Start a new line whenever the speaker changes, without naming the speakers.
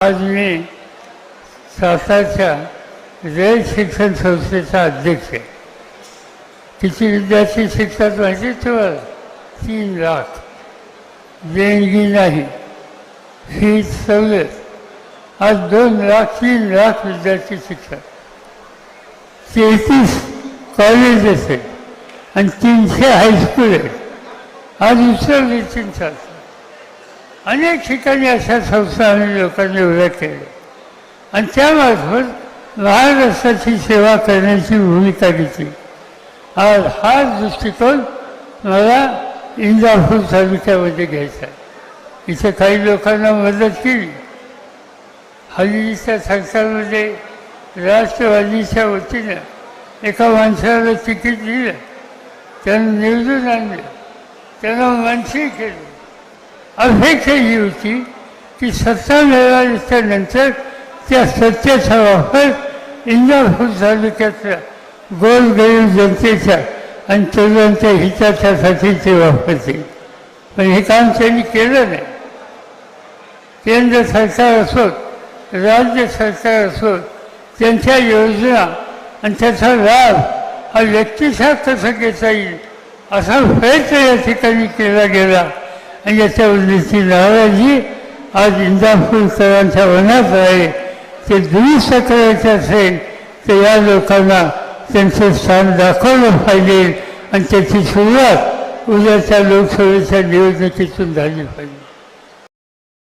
आज मी सातारच्या रेल शिक्षण संस्थेचा अध्यक्ष आहे. तिची विद्यार्थी शिक्षक माहिती ठेवा तीन लाख देणगी नाही. ही सवलत आज दोन लाख तीन लाख विद्यार्थी शिक्षक. तेहतीस कॉलेजेस आहेत आणि तीनशे हायस्कूल आहेत. आज उचलली चिंता अनेक ठिकाणी अशा संस्था आम्ही लोकांनी उभ्या केल्या आणि त्यामार्फत महाराष्ट्राची सेवा करण्याची भूमिका घेतली. आज हा दृष्टिकोन मला इंदापूर तालुक्यामध्ये घ्यायचा आहे. इथे काही लोकांना मदत केली. हल्लीच्या सरकारमध्ये राष्ट्रवादीच्या वतीनं एका माणसाला तिकीट दिलं. त्यानं निवडून आणलं. त्यानं मंत्री केलं. अपेक्षा ही होती की सत्ता मिळाल्याच्या नंतर त्या सत्तेचा वापर इंदापूर तालुक्यातल्या गोरगरीब जनतेच्या आणि तरुणांच्या हिताच्यासाठी ते वापरतील पण हे काम त्यांनी केलं नाही. केंद्र सरकार असोत राज्य सरकार असोत त्यांच्या योजना आणि त्याचा लाभ हा व्यक्तिशा कसा घेता येईल असा प्रयत्न या ठिकाणी केला गेला. आणि याच्या याच्यावरची नाराजी आज इंदापूरकरांच्या मनात आहे ते दुरुस्त करायचे असेल तर या लोकांना त्यांचं स्थान दाखवलं पाहिजे आणि त्याची सुरुवात उद्याच्या लोकसभेच्या निवडणुकीतून झाली पाहिजे